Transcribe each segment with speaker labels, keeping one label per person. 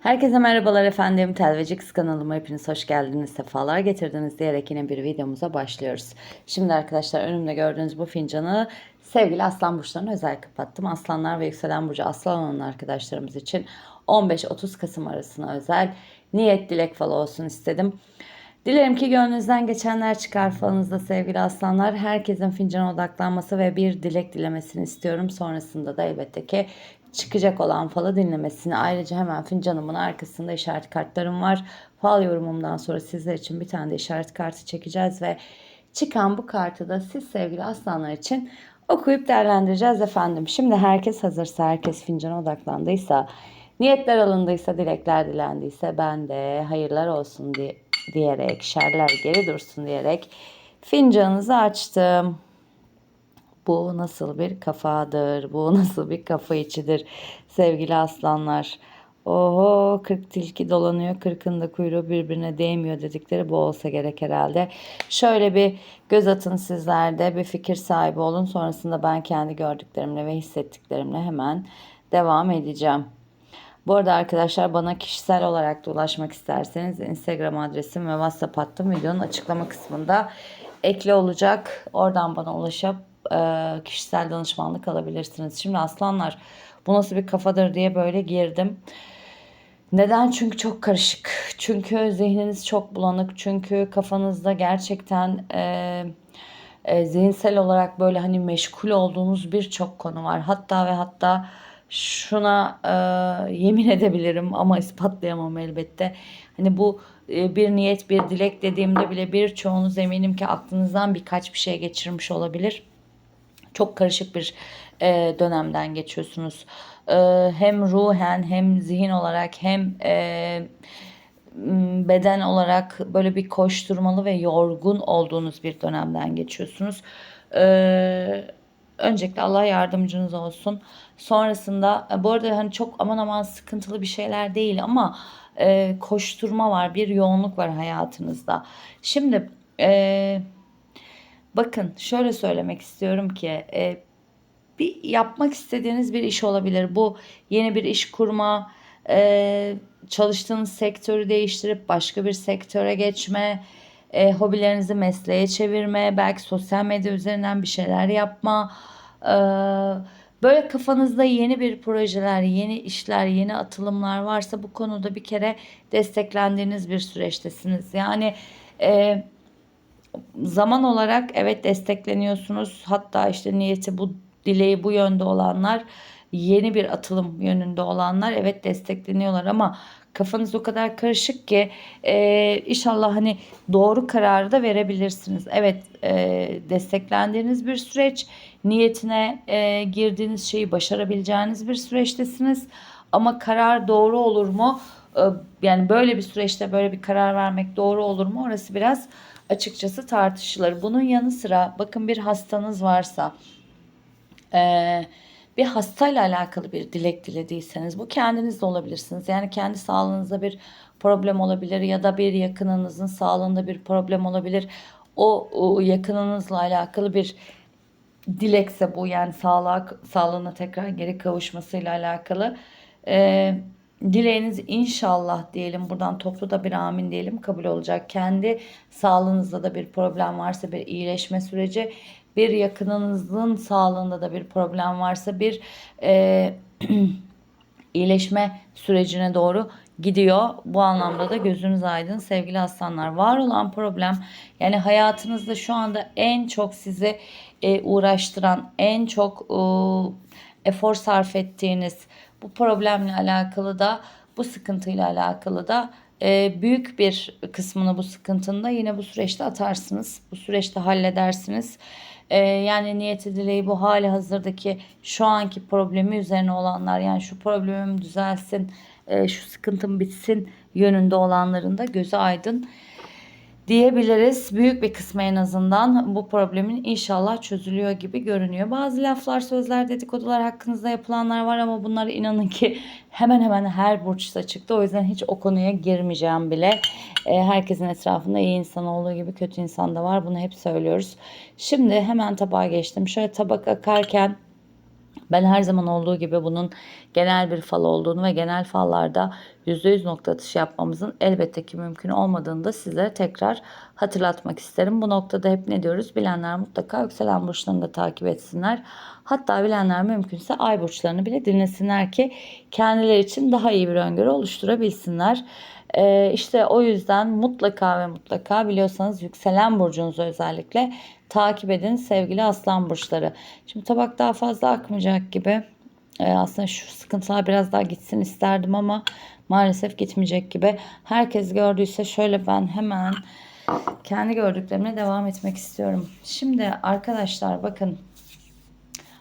Speaker 1: Herkese merhabalar efendim. Telvecix kanalıma hepiniz hoş geldiniz, sefalar getirdiniz diyerek yine bir videomuza başlıyoruz. Şimdi arkadaşlar önümde gördüğünüz bu fincanı sevgili aslan burçlarına özel kapattım. Aslanlar ve yükselen burcu aslan olan arkadaşlarımız için 15-30 Kasım arasına özel niyet dilek falı olsun istedim. Dilerim ki gönlünüzden geçenler çıkar falınızda sevgili aslanlar. Herkesin fincana odaklanması ve bir dilek dilemesini istiyorum. Sonrasında da elbette ki çıkacak olan falı dinlemesini. Ayrıca hemen fincanımın arkasında işaret kartlarım var. Fal yorumumdan sonra sizler için bir tane de işaret kartı çekeceğiz ve çıkan bu kartı da siz sevgili aslanlar için okuyup değerlendireceğiz efendim. Şimdi herkes hazırsa, herkes fincana odaklandıysa, niyetler alındıysa, dilekler dilendiyse ben de hayırlar olsun diye diyerek, şerler geri dursun diyerek fincanınızı açtım. Bu nasıl bir kafadır? Bu nasıl bir kafa içidir sevgili aslanlar? Oho 40 tilki dolanıyor 40'ın da kuyruğu birbirine değmiyor dedikleri bu olsa gerek herhalde. Şöyle bir göz atın sizlerde bir fikir sahibi olun. Sonrasında ben kendi gördüklerimle ve hissettiklerimle hemen devam edeceğim. Bu arada arkadaşlar bana kişisel olarak da ulaşmak isterseniz Instagram adresim ve WhatsApp hattım videonun açıklama kısmında ekli olacak. Oradan bana ulaşıp e, kişisel danışmanlık alabilirsiniz. Şimdi aslanlar bu nasıl bir kafadır diye böyle girdim. Neden? Çünkü çok karışık. Çünkü zihniniz çok bulanık. Çünkü kafanızda gerçekten e, e, zihinsel olarak böyle hani meşgul olduğunuz birçok konu var. Hatta ve hatta şuna e, yemin edebilirim ama ispatlayamam elbette. Hani bu e, bir niyet, bir dilek dediğimde bile birçoğunuz eminim ki aklınızdan birkaç bir şey geçirmiş olabilir. Çok karışık bir e, dönemden geçiyorsunuz. E, hem ruhen hem zihin olarak hem e, beden olarak böyle bir koşturmalı ve yorgun olduğunuz bir dönemden geçiyorsunuz. E, öncelikle Allah yardımcınız olsun. Sonrasında e, bu arada hani çok aman aman sıkıntılı bir şeyler değil ama e, koşturma var, bir yoğunluk var hayatınızda. Şimdi e, bakın şöyle söylemek istiyorum ki e, bir yapmak istediğiniz bir iş olabilir. Bu yeni bir iş kurma, e, çalıştığınız sektörü değiştirip başka bir sektöre geçme, e, hobilerinizi mesleğe çevirme, belki sosyal medya üzerinden bir şeyler yapma. E, böyle kafanızda yeni bir projeler, yeni işler, yeni atılımlar varsa bu konuda bir kere desteklendiğiniz bir süreçtesiniz. Yani e, zaman olarak evet destekleniyorsunuz. Hatta işte niyeti bu dileği bu yönde olanlar yeni bir atılım yönünde olanlar evet destekleniyorlar ama kafanız o kadar karışık ki e, inşallah hani doğru kararı da verebilirsiniz. Evet e, desteklendiğiniz bir süreç niyetine e, girdiğiniz şeyi başarabileceğiniz bir süreçtesiniz ama karar doğru olur mu? E, yani böyle bir süreçte böyle bir karar vermek doğru olur mu? Orası biraz açıkçası tartışılır. Bunun yanı sıra bakın bir hastanız varsa e, bir hastayla alakalı bir dilek dilediyseniz bu kendiniz de olabilirsiniz. Yani kendi sağlığınızda bir problem olabilir ya da bir yakınınızın sağlığında bir problem olabilir. O, o yakınınızla alakalı bir dilekse bu yani sağlığa, sağlığına tekrar geri kavuşmasıyla alakalı. Ee, dileğiniz inşallah diyelim buradan toplu da bir amin diyelim kabul olacak. Kendi sağlığınızda da bir problem varsa bir iyileşme süreci bir yakınınızın sağlığında da bir problem varsa bir e, iyileşme sürecine doğru gidiyor. Bu anlamda da gözünüz aydın sevgili aslanlar. Var olan problem yani hayatınızda şu anda en çok sizi e, uğraştıran, en çok e, efor sarf ettiğiniz bu problemle alakalı da bu sıkıntıyla alakalı da e, büyük bir kısmını bu sıkıntının da yine bu süreçte atarsınız. Bu süreçte halledersiniz. E, yani niyeti dileği bu hali hazırdaki şu anki problemi üzerine olanlar yani şu problemim düzelsin, e, şu sıkıntım bitsin yönünde olanların da gözü aydın diyebiliriz. Büyük bir kısmı en azından bu problemin inşallah çözülüyor gibi görünüyor. Bazı laflar, sözler, dedikodular hakkınızda yapılanlar var ama bunları inanın ki hemen hemen her burçta çıktı. O yüzden hiç o konuya girmeyeceğim bile. E, herkesin etrafında iyi insan olduğu gibi kötü insan da var. Bunu hep söylüyoruz. Şimdi hemen tabağa geçtim. Şöyle tabak akarken Ben her zaman olduğu gibi bunun genel bir fal olduğunu ve genel fallarda %100 nokta atışı yapmamızın elbette ki mümkün olmadığını da sizlere tekrar hatırlatmak isterim. Bu noktada hep ne diyoruz? Bilenler mutlaka yükselen burçlarını da takip etsinler. Hatta bilenler mümkünse ay burçlarını bile dinlesinler ki kendileri için daha iyi bir öngörü oluşturabilsinler. Ee, işte o yüzden mutlaka ve mutlaka biliyorsanız yükselen burcunuzu özellikle takip edin sevgili aslan burçları. Şimdi tabak daha fazla akmayacak gibi. Ee, aslında şu sıkıntılar biraz daha gitsin isterdim ama maalesef gitmeyecek gibi. Herkes gördüyse şöyle ben hemen kendi gördüklerimle devam etmek istiyorum. Şimdi arkadaşlar bakın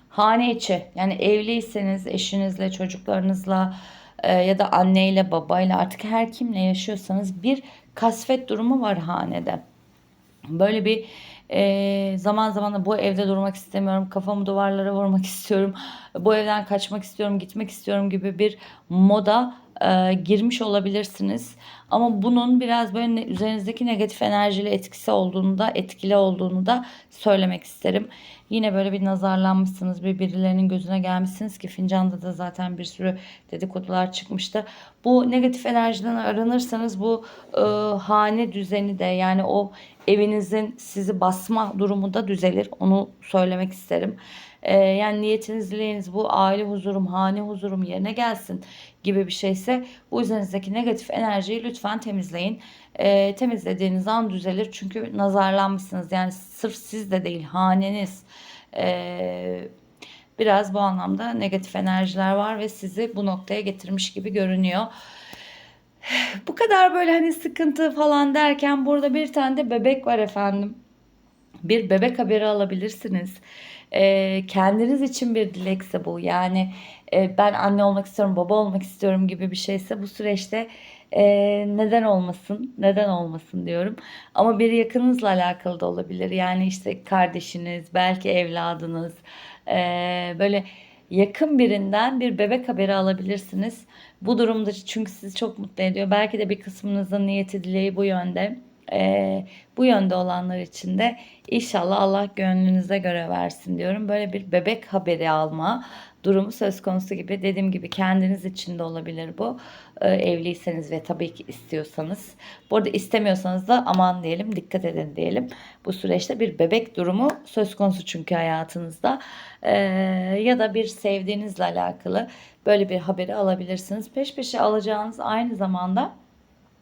Speaker 1: hane içi yani evliyseniz eşinizle çocuklarınızla e, ya da anneyle babayla artık her kimle yaşıyorsanız bir kasvet durumu var hanede. Böyle bir e, zaman zaman da bu evde durmak istemiyorum, kafamı duvarlara vurmak istiyorum, bu evden kaçmak istiyorum, gitmek istiyorum gibi bir moda e, girmiş olabilirsiniz. Ama bunun biraz böyle ne- üzerinizdeki negatif enerjili etkisi olduğunu da etkili olduğunu da söylemek isterim. Yine böyle bir nazarlanmışsınız, bir birilerinin gözüne gelmişsiniz ki fincanda da zaten bir sürü dedikodular çıkmıştı. Bu negatif enerjiden aranırsanız bu e, hane düzeni de yani o evinizin sizi basma durumu da düzelir. Onu söylemek isterim. Ee, yani niyetiniz, dileğiniz bu aile huzurum, hane huzurum yerine gelsin gibi bir şeyse bu üzerinizdeki negatif enerjiyi lütfen temizleyin. Ee, temizlediğiniz an düzelir. Çünkü nazarlanmışsınız. Yani sırf siz de değil haneniz. Ee, biraz bu anlamda negatif enerjiler var ve sizi bu noktaya getirmiş gibi görünüyor. Bu kadar böyle hani sıkıntı falan derken burada bir tane de bebek var efendim. Bir bebek haberi alabilirsiniz. Ee, kendiniz için bir dilekse bu. Yani e, ben anne olmak istiyorum, baba olmak istiyorum gibi bir şeyse bu süreçte e, neden olmasın, neden olmasın diyorum. Ama bir yakınınızla alakalı da olabilir. Yani işte kardeşiniz, belki evladınız, e, böyle yakın birinden bir bebek haberi alabilirsiniz. Bu durumda çünkü sizi çok mutlu ediyor. Belki de bir kısmınızın niyeti dileği bu yönde. Ee, bu yönde olanlar için de inşallah Allah gönlünüze göre versin diyorum. Böyle bir bebek haberi alma durumu söz konusu gibi. Dediğim gibi kendiniz için de olabilir bu. Ee, evliyseniz ve tabii ki istiyorsanız. Bu arada istemiyorsanız da aman diyelim dikkat edin diyelim. Bu süreçte bir bebek durumu söz konusu çünkü hayatınızda. Ee, ya da bir sevdiğinizle alakalı böyle bir haberi alabilirsiniz. Peş peşe alacağınız aynı zamanda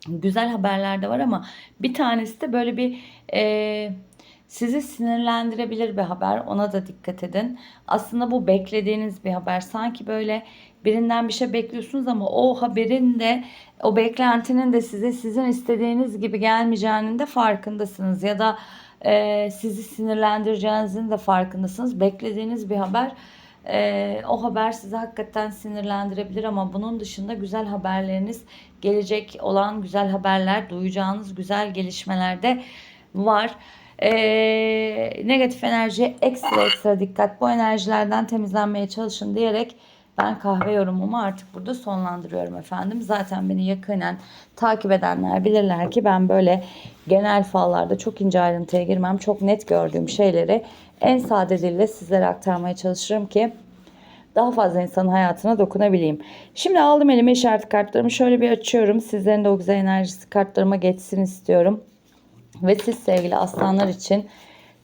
Speaker 1: güzel haberler de var ama bir tanesi de böyle bir e, sizi sinirlendirebilir bir haber. Ona da dikkat edin. Aslında bu beklediğiniz bir haber. Sanki böyle birinden bir şey bekliyorsunuz ama o haberin de o beklentinin de size sizin istediğiniz gibi gelmeyeceğinin de farkındasınız. Ya da e, sizi sinirlendireceğinizin de farkındasınız. Beklediğiniz bir haber ee, o haber sizi hakikaten sinirlendirebilir ama bunun dışında güzel haberleriniz gelecek olan güzel haberler duyacağınız güzel gelişmeler de var. Ee, negatif enerjiye ekstra ekstra dikkat bu enerjilerden temizlenmeye çalışın diyerek ben kahve yorumumu artık burada sonlandırıyorum efendim. Zaten beni yakinen takip edenler bilirler ki ben böyle genel fallarda çok ince ayrıntıya girmem. Çok net gördüğüm şeyleri en sade dille sizlere aktarmaya çalışırım ki daha fazla insanın hayatına dokunabileyim. Şimdi aldım elime işaret kartlarımı şöyle bir açıyorum. Sizlerin de o güzel enerjisi kartlarıma geçsin istiyorum. Ve siz sevgili aslanlar için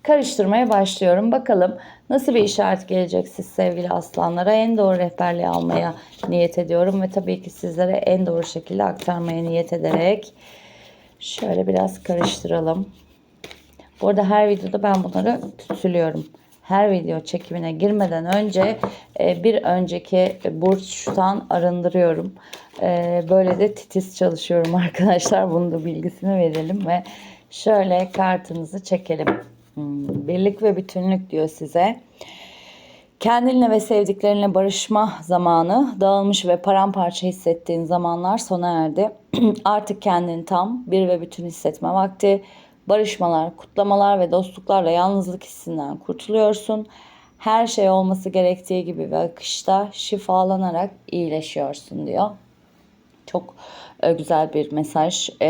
Speaker 1: karıştırmaya başlıyorum. Bakalım nasıl bir işaret gelecek siz sevgili aslanlara. En doğru rehberliği almaya niyet ediyorum. Ve tabii ki sizlere en doğru şekilde aktarmaya niyet ederek şöyle biraz karıştıralım. Bu arada her videoda ben bunları küçülüyorum. Her video çekimine girmeden önce e, bir önceki burçtan arındırıyorum. E, Böyle de titiz çalışıyorum arkadaşlar. Bunu da bilgisini verelim ve şöyle kartınızı çekelim. Hmm, Birlik ve bütünlük diyor size. Kendinle ve sevdiklerinle barışma zamanı, dağılmış ve paramparça hissettiğin zamanlar sona erdi. Artık kendini tam, bir ve bütün hissetme vakti. Barışmalar, kutlamalar ve dostluklarla yalnızlık hissinden kurtuluyorsun. Her şey olması gerektiği gibi ve akışta şifalanarak iyileşiyorsun diyor. Çok e, güzel bir mesaj. E,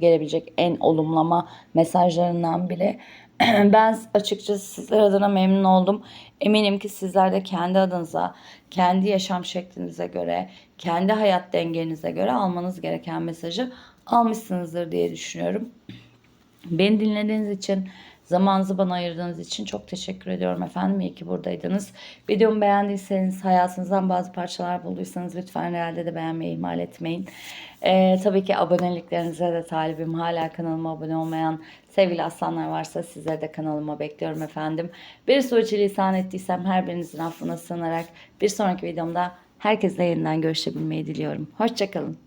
Speaker 1: gelebilecek en olumlama mesajlarından biri. ben açıkçası sizler adına memnun oldum. Eminim ki sizler de kendi adınıza, kendi yaşam şeklinize göre, kendi hayat dengenize göre almanız gereken mesajı almışsınızdır diye düşünüyorum. Beni dinlediğiniz için, zamanınızı bana ayırdığınız için çok teşekkür ediyorum efendim. İyi ki buradaydınız. Videomu beğendiyseniz, hayatınızdan bazı parçalar bulduysanız lütfen realde de beğenmeyi ihmal etmeyin. Ee, tabii ki aboneliklerinize de talibim. Hala kanalıma abone olmayan sevgili aslanlar varsa sizleri de kanalıma bekliyorum efendim. Bir suçilisan ettiysem her birinizin affına sığınarak bir sonraki videomda herkesle yeniden görüşebilmeyi diliyorum. Hoşçakalın.